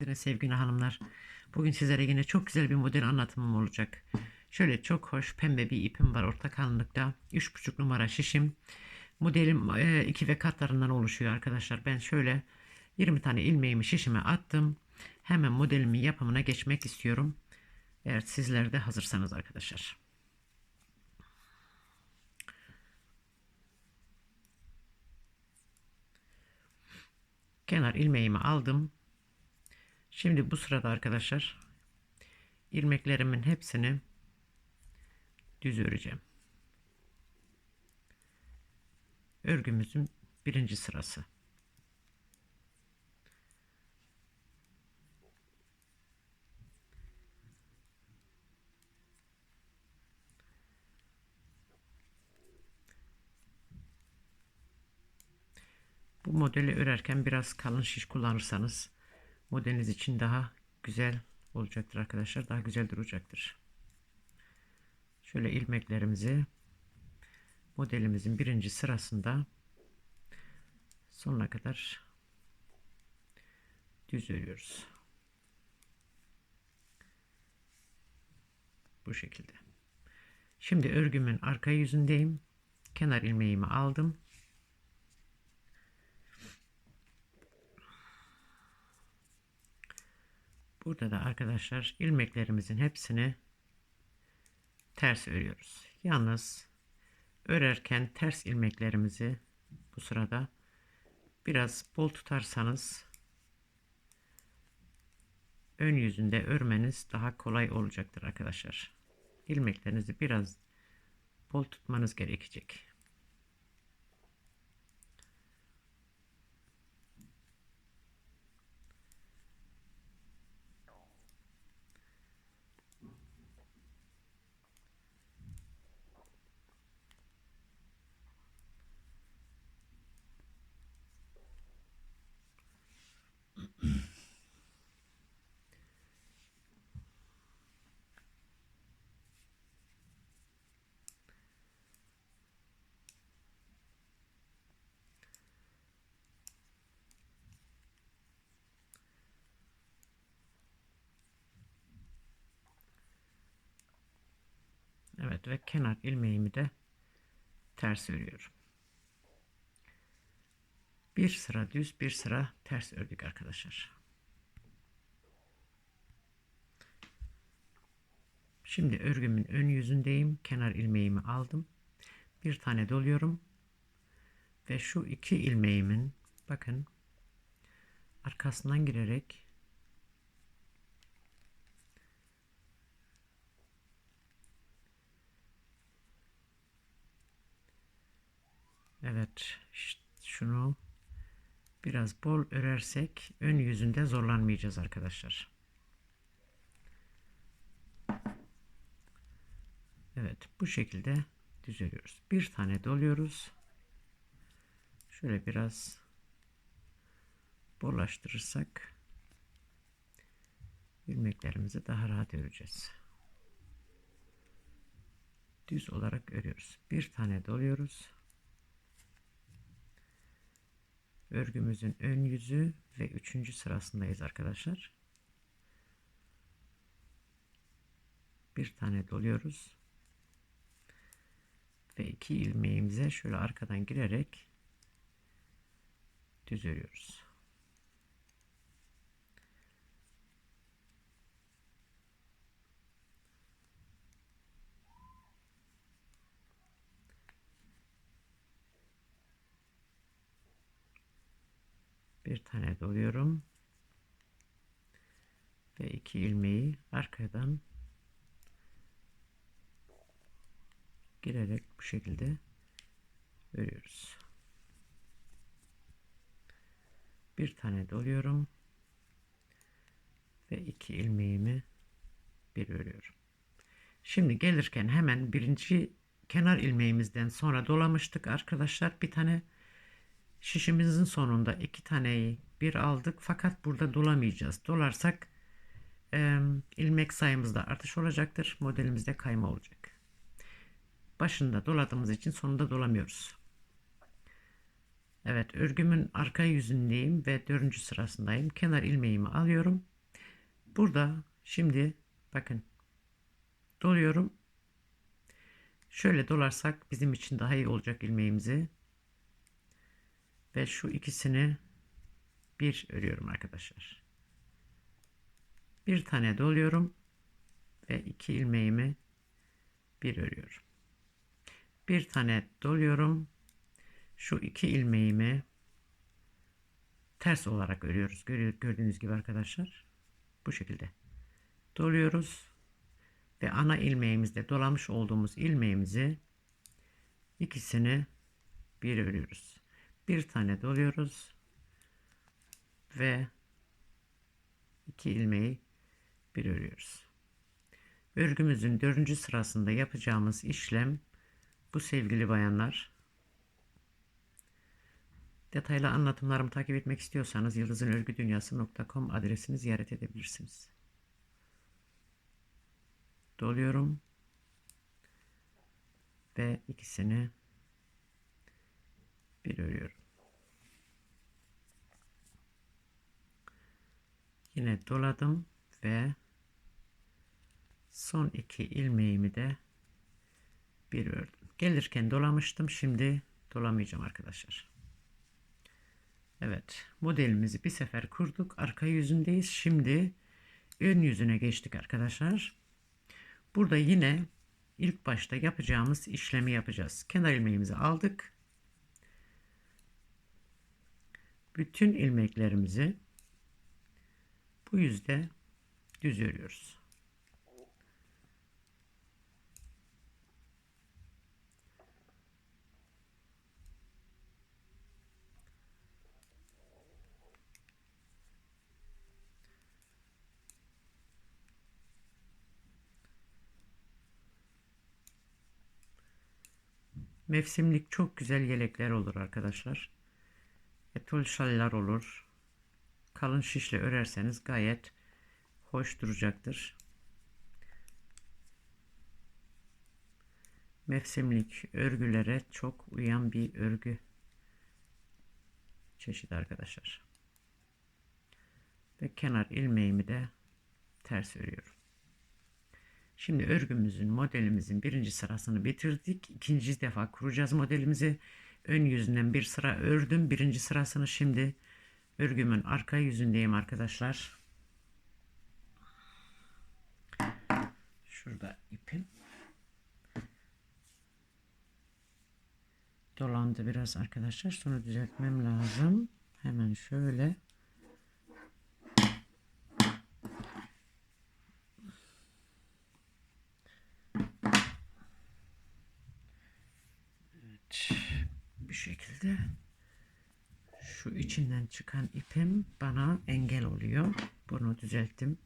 Yine sevgili hanımlar. Bugün sizlere yine çok güzel bir model anlatımım olacak. Şöyle çok hoş pembe bir ipim var orta kalınlıkta. 3,5 numara şişim. Modelim 2 ve katlarından oluşuyor arkadaşlar. Ben şöyle 20 tane ilmeğimi şişime attım. Hemen modelimin yapımına geçmek istiyorum. Eğer sizler de hazırsanız arkadaşlar. Kenar ilmeğimi aldım. Şimdi bu sırada arkadaşlar ilmeklerimin hepsini düz öreceğim. Örgümüzün birinci sırası. Bu modeli örerken biraz kalın şiş kullanırsanız modeliniz için daha güzel olacaktır arkadaşlar. Daha güzel duracaktır. Şöyle ilmeklerimizi modelimizin birinci sırasında sonuna kadar düz örüyoruz. Bu şekilde. Şimdi örgümün arka yüzündeyim. Kenar ilmeğimi aldım. Burada da arkadaşlar ilmeklerimizin hepsini ters örüyoruz. Yalnız örerken ters ilmeklerimizi bu sırada biraz bol tutarsanız ön yüzünde örmeniz daha kolay olacaktır arkadaşlar. İlmeklerinizi biraz bol tutmanız gerekecek. Evet ve kenar ilmeğimi de ters örüyorum. Bir sıra düz bir sıra ters ördük arkadaşlar. Şimdi örgümün ön yüzündeyim. Kenar ilmeğimi aldım. Bir tane doluyorum. Ve şu iki ilmeğimin bakın arkasından girerek Evet şunu biraz bol örersek ön yüzünde zorlanmayacağız arkadaşlar. Evet bu şekilde düz örüyoruz. Bir tane doluyoruz. Şöyle biraz bollaştırırsak ilmeklerimizi daha rahat öreceğiz. Düz olarak örüyoruz. Bir tane doluyoruz. Örgümüzün ön yüzü ve üçüncü sırasındayız arkadaşlar. Bir tane doluyoruz. Ve iki ilmeğimize şöyle arkadan girerek düz örüyoruz. Bir tane doluyorum ve iki ilmeği arkadan girerek bu şekilde örüyoruz. Bir tane doluyorum ve iki ilmeğimi bir örüyorum. Şimdi gelirken hemen birinci kenar ilmeğimizden sonra dolamıştık arkadaşlar. Bir tane Şişimizin sonunda iki taneyi bir aldık fakat burada dolamayacağız. Dolarsak e, ilmek sayımızda artış olacaktır. Modelimizde kayma olacak. Başında doladığımız için sonunda dolamıyoruz. Evet örgümün arka yüzündeyim ve dördüncü sırasındayım. Kenar ilmeğimi alıyorum. Burada şimdi bakın doluyorum. Şöyle dolarsak bizim için daha iyi olacak ilmeğimizi. Ve şu ikisini bir örüyorum arkadaşlar. Bir tane doluyorum ve iki ilmeğimi bir örüyorum. Bir tane doluyorum. Şu iki ilmeğimi ters olarak örüyoruz. Gördüğünüz gibi arkadaşlar. Bu şekilde. Doluyoruz. Ve ana ilmeğimizde dolamış olduğumuz ilmeğimizi ikisini bir örüyoruz. Bir tane doluyoruz. Ve iki ilmeği bir örüyoruz. Örgümüzün dördüncü sırasında yapacağımız işlem bu sevgili bayanlar. Detaylı anlatımlarımı takip etmek istiyorsanız yıldızınörgüdünyası.com adresini ziyaret edebilirsiniz. Doluyorum. Ve ikisini bir örüyorum. Yine doladım ve son iki ilmeğimi de bir ördüm. Gelirken dolamıştım. Şimdi dolamayacağım arkadaşlar. Evet modelimizi bir sefer kurduk. Arka yüzündeyiz. Şimdi ön yüzüne geçtik arkadaşlar. Burada yine ilk başta yapacağımız işlemi yapacağız. Kenar ilmeğimizi aldık. Bütün ilmeklerimizi bu yüzde düz örüyoruz. Mevsimlik çok güzel yelekler olur arkadaşlar. Etol şaller olur. Kalın şişle örerseniz gayet hoş duracaktır. Mevsimlik örgülere çok uyan bir örgü çeşidi arkadaşlar. Ve kenar ilmeğimi de ters örüyorum. Şimdi örgümüzün modelimizin birinci sırasını bitirdik. İkinci defa kuracağız modelimizi. Ön yüzünden bir sıra ördüm. Birinci sırasını şimdi örgümün arka yüzündeyim arkadaşlar. Şurada ipim. Dolandı biraz arkadaşlar. Sonra düzeltmem lazım. Hemen şöyle. Bir şekilde şu içinden çıkan ipim bana engel oluyor. Bunu düzelttim.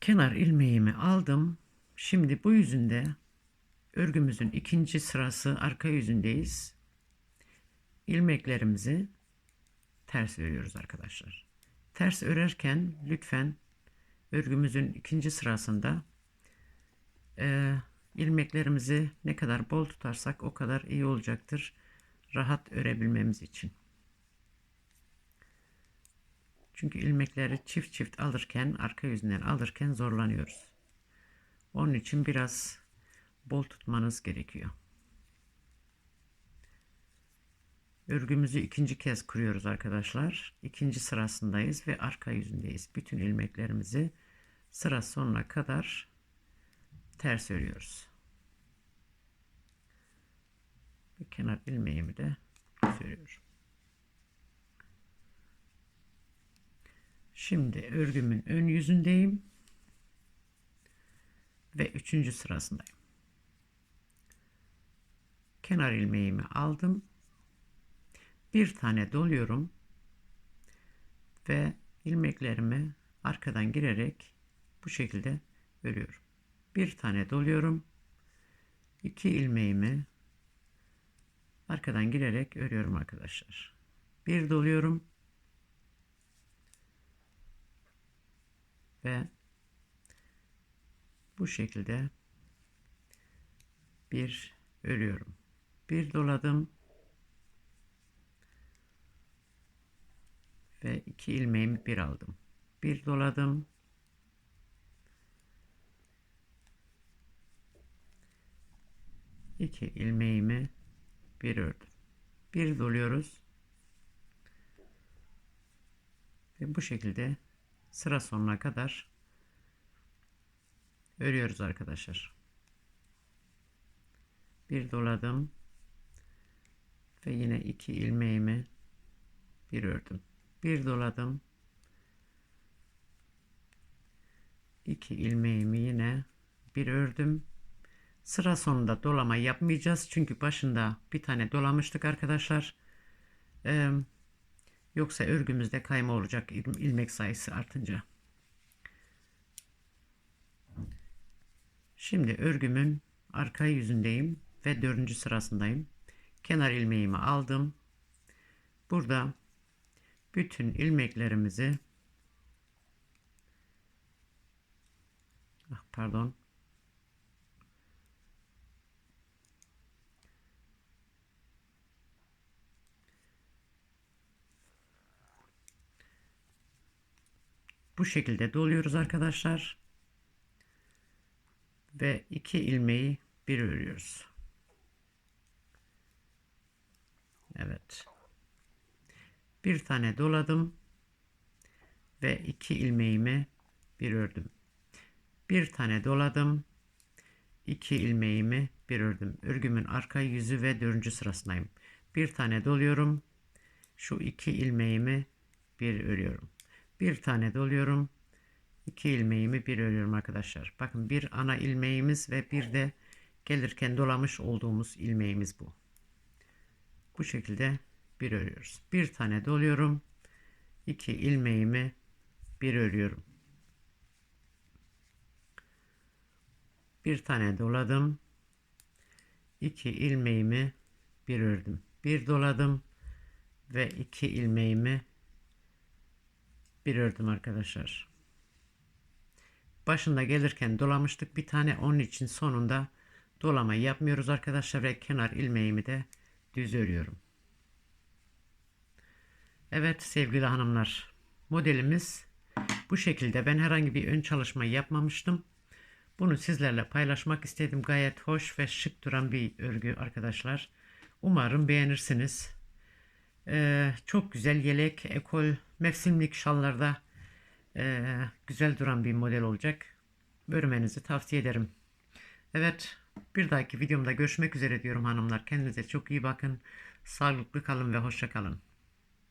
Kenar ilmeğimi aldım. Şimdi bu yüzünde örgümüzün ikinci sırası arka yüzündeyiz. İlmeklerimizi ters örüyoruz arkadaşlar. Ters örerken lütfen örgümüzün ikinci sırasında e, ilmeklerimizi ne kadar bol tutarsak o kadar iyi olacaktır. Rahat örebilmemiz için. Çünkü ilmekleri çift çift alırken, arka yüzünden alırken zorlanıyoruz. Onun için biraz bol tutmanız gerekiyor. Örgümüzü ikinci kez kuruyoruz arkadaşlar. İkinci sırasındayız ve arka yüzündeyiz. Bütün ilmeklerimizi sıra sonuna kadar ters örüyoruz. Ve kenar ilmeğimi de örüyorum. Şimdi örgümün ön yüzündeyim ve üçüncü sırasındayım. Kenar ilmeğimi aldım. Bir tane doluyorum ve ilmeklerimi arkadan girerek bu şekilde örüyorum bir tane doluyorum. iki ilmeğimi arkadan girerek örüyorum arkadaşlar. Bir doluyorum. Ve bu şekilde bir örüyorum. Bir doladım. Ve iki ilmeğimi bir aldım. Bir doladım. İki ilmeğimi bir ördüm. Bir doluyoruz. Ve bu şekilde sıra sonuna kadar örüyoruz arkadaşlar. Bir doladım ve yine iki ilmeğimi bir ördüm. Bir doladım. iki ilmeğimi yine bir ördüm. Sıra sonunda dolama yapmayacağız. Çünkü başında bir tane dolamıştık arkadaşlar. Ee, yoksa örgümüzde kayma olacak il- ilmek sayısı artınca. Şimdi örgümün arka yüzündeyim ve dördüncü sırasındayım. Kenar ilmeğimi aldım. Burada bütün ilmeklerimizi ah, pardon bu şekilde doluyoruz arkadaşlar ve iki ilmeği bir örüyoruz. Evet. Bir tane doladım ve iki ilmeğimi bir ördüm. Bir tane doladım. iki ilmeğimi bir ördüm. Örgümün arka yüzü ve dördüncü sırasındayım. Bir tane doluyorum. Şu iki ilmeğimi bir örüyorum. Bir tane doluyorum. iki ilmeğimi bir örüyorum arkadaşlar. Bakın bir ana ilmeğimiz ve bir de gelirken dolamış olduğumuz ilmeğimiz bu. Bu şekilde bir örüyoruz. Bir tane doluyorum. iki ilmeğimi bir örüyorum. Bir tane doladım. iki ilmeğimi bir ördüm. Bir doladım ve iki ilmeğimi bir ördüm arkadaşlar. Başında gelirken dolamıştık bir tane onun için sonunda dolama yapmıyoruz arkadaşlar ve kenar ilmeğimi de düz örüyorum. Evet sevgili hanımlar modelimiz bu şekilde ben herhangi bir ön çalışma yapmamıştım. Bunu sizlerle paylaşmak istedim. Gayet hoş ve şık duran bir örgü arkadaşlar. Umarım beğenirsiniz. Ee, çok güzel yelek, ekol, mevsimlik şallarda ee, güzel duran bir model olacak. Örmenizi tavsiye ederim. Evet, bir dahaki videomda görüşmek üzere diyorum hanımlar. Kendinize çok iyi bakın. Sağlıklı kalın ve hoşça kalın.